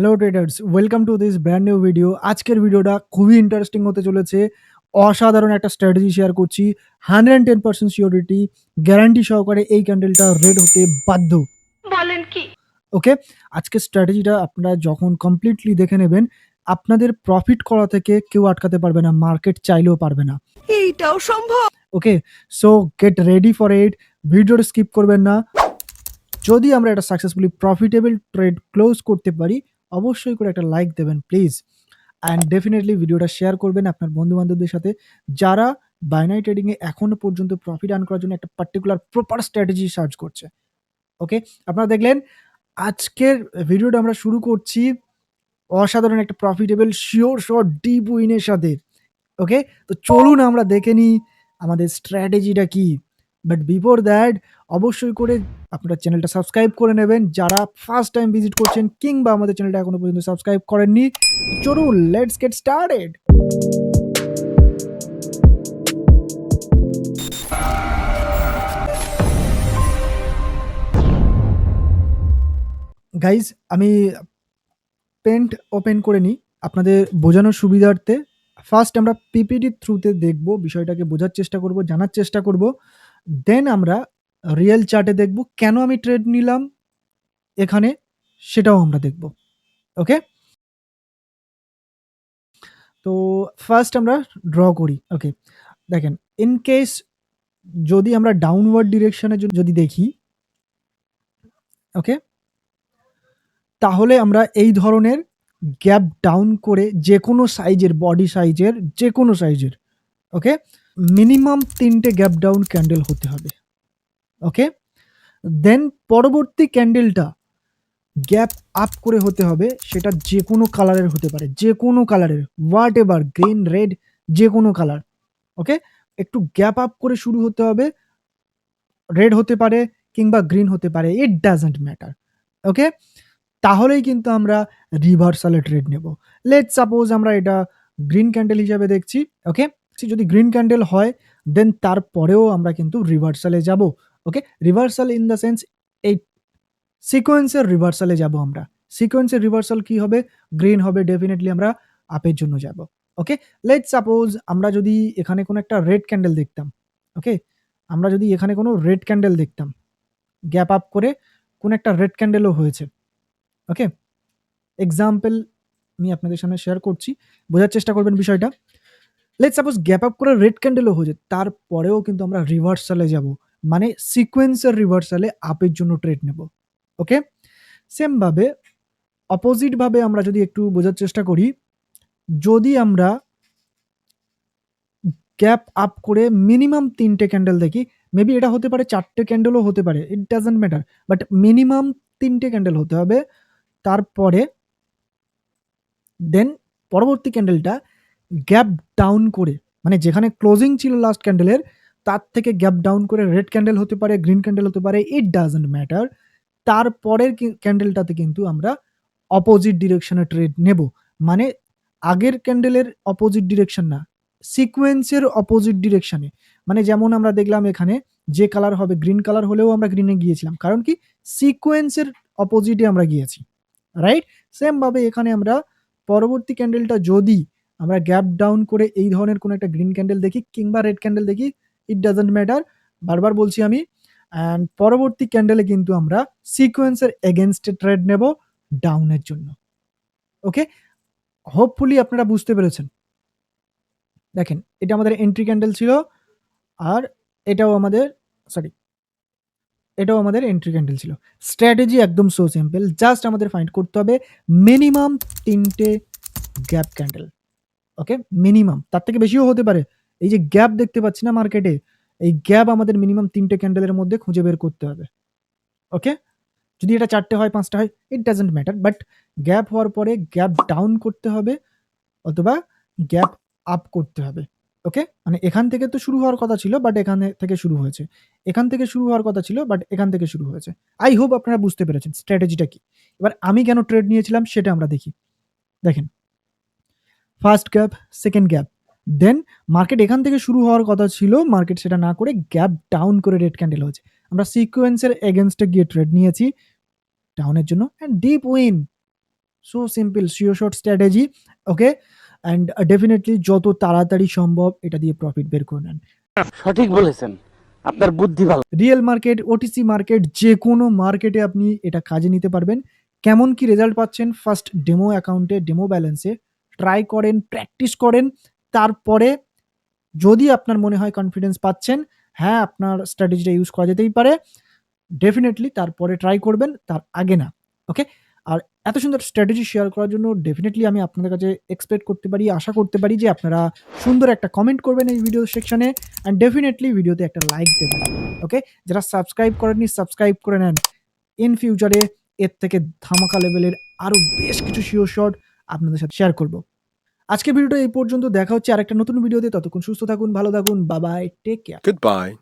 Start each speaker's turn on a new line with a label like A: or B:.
A: Hello traders welcome to this brand new video আজকের ভিডিওটা খুবই ইন্টারেস্টিং হতে চলেছে। অসাধারণ একটা স্ট্র্যাটেজি শেয়ার করছি। Hundred ten percent surety guarantee সহকারে এই ক্যান্ডেলটা রেড হতে বাধ্য।
B: বলেন কি?
A: ওকে আজকের স্ট্র্যাটেজিটা আপনারা যখন কমপ্লিটলি দেখে নেবেন আপনাদের প্রফিট করা থেকে কেউ আটকাতে পারবে না মার্কেট চাইলেও পারবে না।
B: এইটাও সম্ভব।
A: Okay so get ready for it ভিডিওটা স্কিপ করবেন না। যদি আমরা একটা সাকসেসফুলি প্রফিটেবল ট্রেড ক্লোজ করতে পারি অবশ্যই করে একটা লাইক দেবেন প্লিজ অ্যান্ড ডেফিনেটলি ভিডিওটা শেয়ার করবেন আপনার বন্ধু বান্ধবদের সাথে। যারা বাইনারি ট্রেডিংয়ে এখনও পর্যন্ত প্রফিট আর্ন করার জন্য একটা পার্টিকুলার প্রপার স্ট্র্যাটেজি সার্চ করছে। ওকে আপনারা দেখলেন, আজকের ভিডিওটা আমরা শুরু করছি অসাধারণ একটা প্রফিটেবল শিওর শর্ট ডিপ উইনের সাথে। ওকে তো চলুন আমরা দেখে নিই আমাদের স্ট্র্যাটেজিটা কি। বাট বিফোর দ্যাট অবশ্যই করে আপনারা চ্যানেলটা সাবস্ক্রাইব করে নেবেন। যারা ফার্স্ট টাইম ভিজিট করছেন কিংবা আমাদের চ্যানেলটা এখনও পর্যন্ত সাবস্ক্রাইব করেননি, চলুন লেটস গেট স্টার্টেড গাইজ আমি পেন্ট ওপেন করে নিই আপনাদের বোঝানোর সুবিধার্থে। ফার্স্ট আমরা পিপিটির থ্রুতে দেখব, বিষয়টাকে বোঝার চেষ্টা করব, জানার চেষ্টা করব। দেন আমরা রিয়েল চার্টে দেখব কেন আমি ট্রেড নিলাম এখানে সেটাও আমরা দেখব ওকে তো ফার্স্ট আমরা ড্র করি ওকে দেখেন ইন কেস যদি আমরা ডাউনওয়ার্ড ডিরেকশনে যদি দেখি ওকে তাহলে আমরা এই ধরনের গ্যাপ ডাউন করে যে কোনো সাইজের বডি সাইজের যে কোনো সাইজের ওকে মিনিমাম তিনটে গ্যাপ ডাউন ক্যান্ডেল হতে হবে। ওকে? দেন পরবর্তী ক্যান্ডেলটা গ্যাপ আপ করে হতে হবে, সেটা যে কোনো কালারের হতে পারে যে কোনো কালারের হোয়াট এভার গ্রিন, রেড যে কোনো কালার, ওকে? একটু গ্যাপ আপ করে শুরু হতে হবে, রেড হতে পারে কিংবা গ্রিন হতে পারে, ইট ডাজেন্ট ম্যাটার, ওকে? তাহলেই কিন্তু আমরা রিভার্সালে ট্রেড নেব। লেট সাপোজ আমরা এটা গ্রিন ক্যান্ডেল হিসাবে দেখছি, ওকে? যদি গ্রিন ক্যান্ডেল হয় দেন তারপরেও আমরা কিন্তু রিভার্সালে যাব okay reversal in the sense এই সিকোয়েন্সের রিভার্সালে যাব আমরা। সিকোয়েন্সের রিভার্সাল কি হবে? গ্রিন হবে ডেফিনেটলি আমরা আপের জন্য যাব ওকে লেট সাপোজ আমরা যদি এখানে কোনো একটা রেড ক্যান্ডেল দেখতাম ওকে আমরা যদি এখানে কোনো রেড ক্যান্ডেল দেখতাম গ্যাপ আপ করে কোন একটা রেড ক্যান্ডেলও হয়েছে ওকে এক্সাম্পল আমি আপনাদের সামনে শেয়ার করছি, বোঝার চেষ্টা করবেন বিষয়টা। লেট সাপোজ গ্যাপ আপ করে রেড ক্যান্ডেলও হয়ে যায় তারপরেও কিন্তু আমরা রিভার্সালে যাব। মানে সিকোয়েন্সের রিভার্সালে আপের জন্য ট্রেড নেব। ওকে সেমভাবে অপোজিটভাবে আমরা যদি একটু বোঝার চেষ্টা করি, যদি আমরা গ্যাপ আপ করে মিনিমাম তিনটে ক্যান্ডেল দেখি মেবি এটা হতে পারে চারটে ক্যান্ডেলও হতে পারে it doesn't matter but minimum তিনটে ক্যান্ডেল হতে হবে, তারপরে দেন পরবর্তী ক্যান্ডেলটা গ্যাপ ডাউন করে মানে যেখানে ক্লোজিং ছিল লাস্ট ক্যান্ডেলের তার থেকে গ্যাপ ডাউন করে রেড ক্যান্ডেল হতে পারে গ্রিন ক্যান্ডেল হতে পারে ইট ডাজেন্ট ম্যাটার তারপরের ক্যান্ডেলটাতে কিন্তু আমরা অপোজিট ডিরেকশনে ট্রেড নেব। মানে আগের ক্যান্ডেলের অপোজিট ডিরেকশন না সিকোয়েন্সের অপোজিট ডিরেকশনে মানে যেমন আমরা দেখলাম এখানে যে কালার হবে গ্রিন কালার হলেও আমরা গ্রিনে গিয়েছিলাম। কারণ কি? সিকোয়েন্সের অপোজিটে আমরা গিয়েছি রাইট সেমভাবে এখানে আমরা পরবর্তী ক্যান্ডেলটা যদি আমরা গ্যাপ ডাউন করে এই ধরনের কোনো একটা গ্রিন ক্যান্ডেল দেখি কিংবা রেড ক্যান্ডেল দেখি ইট ডাজেন্ট ম্যাটার বারবার বলছি আমি অ্যান্ড পরবর্তী ক্যান্ডেলে কিন্তু আমরা সিকোয়েন্সের এগেনস্টে ট্রেড নেব ডাউনের জন্য। ওকে হোপফুলি আপনারা বুঝতে পেরেছেন। দেখেন, এটা আমাদের এন্ট্রি ক্যান্ডেল ছিল, আর এটাও আমাদের সরি এটাও আমাদের এন্ট্রি ক্যান্ডেল ছিল। স্ট্র্যাটেজি একদম সো সিম্পল জাস্ট আমাদের ফাইন্ড করতে হবে মিনিমাম তিনটে গ্যাপ ক্যান্ডেল ওকে মিনিমাম তার থেকে বেশিও হতে পারে। এই যে গ্যাপ দেখতে পাচ্ছি না মার্কেটে এই গ্যাপ আমাদের মিনিমাম তিনটে ক্যান্ডেলের মধ্যে খুঁজে বের করতে হবে। ওকে যদি এটা চারটে হয়, পাঁচটা হয় it doesn't matter but gap হওয়ার পরে গ্যাপ ডাউন করতে হবে অথবা গ্যাপ আপ করতে হবে। ওকে মানে এখান থেকে তো শুরু হওয়ার কথা ছিল বাট এখানে থেকে শুরু হয়েছে। এখান থেকে শুরু হওয়ার কথা ছিল বাট এখান থেকে শুরু হয়েছে। আই হোপ আপনারা বুঝতে পেরেছেন। স্ট্র্যাটেজিটা কি? এবার আমি কেন ট্রেড নিয়েছিলাম, সেটা আমরা দেখি। দেখেন first gap second gap then market এখান থেকে শুরু হওয়ার কথা ছিল মার্কেট সেটা না করে গ্যাপ ডাউন করে রেড ক্যান্ডেল হয়েছে। আমরা সিকোয়েন্সের এগেনস্টে গিয়ে ট্রেড নিয়েছি ডাউনের জন্য and deep win so simple sure shot strategy okay and definitely যত তাড়াতাড়ি সম্ভব এটা দিয়ে প্রফিট বের করে নেন।
C: সঠিক বলেছেন আপনার বুদ্ধি ভালো।
A: রিয়েল মার্কেট ওটিসি মার্কেট যে কোনো মার্কেটে আপনি এটা কাজে নিতে পারবেন। কেমন কি রেজাল্ট পাচ্ছেন ফার্স্ট ডেমো অ্যাকাউন্টে ডেমো ব্যালেন্সে ট্রাই করেন প্র্যাকটিস করেন। তারপরে যদি আপনার মনে হয় কনফিডেন্স পাচ্ছেন হ্যাঁ আপনার স্ট্র্যাটেজিটা ইউজ করা যেতেই পারে ডেফিনেটলি তারপরে ট্রাই করবেন, তার আগে না ওকে আর এত সুন্দর স্ট্র্যাটেজি শেয়ার করার জন্য ডেফিনেটলি আমি আপনাদের কাছে এক্সপেক্ট করতে পারি, আশা করতে পারি যে আপনারা সুন্দর একটা কমেন্ট করবেন এই ভিডিও সেকশনে অ্যান্ড ডেফিনেটলি ভিডিওতে একটা লাইক দেবেন ওকে যারা সাবস্ক্রাইব করেননি সাবস্ক্রাইব করে নেন। ইন ফিউচারে এর থেকে ধামাকা লেভেলের আরও বেশ কিছু শিওর শট আপনাদের সাথে শেয়ার করব। আজকের ভিডিওটা এই পর্যন্ত। দেখা হচ্ছে আরেকটা নতুন ভিডিওতে ততক্ষণ সুস্থ থাকুন, ভালো থাকুন বাবাই টেক কেয়ার
D: Goodbye.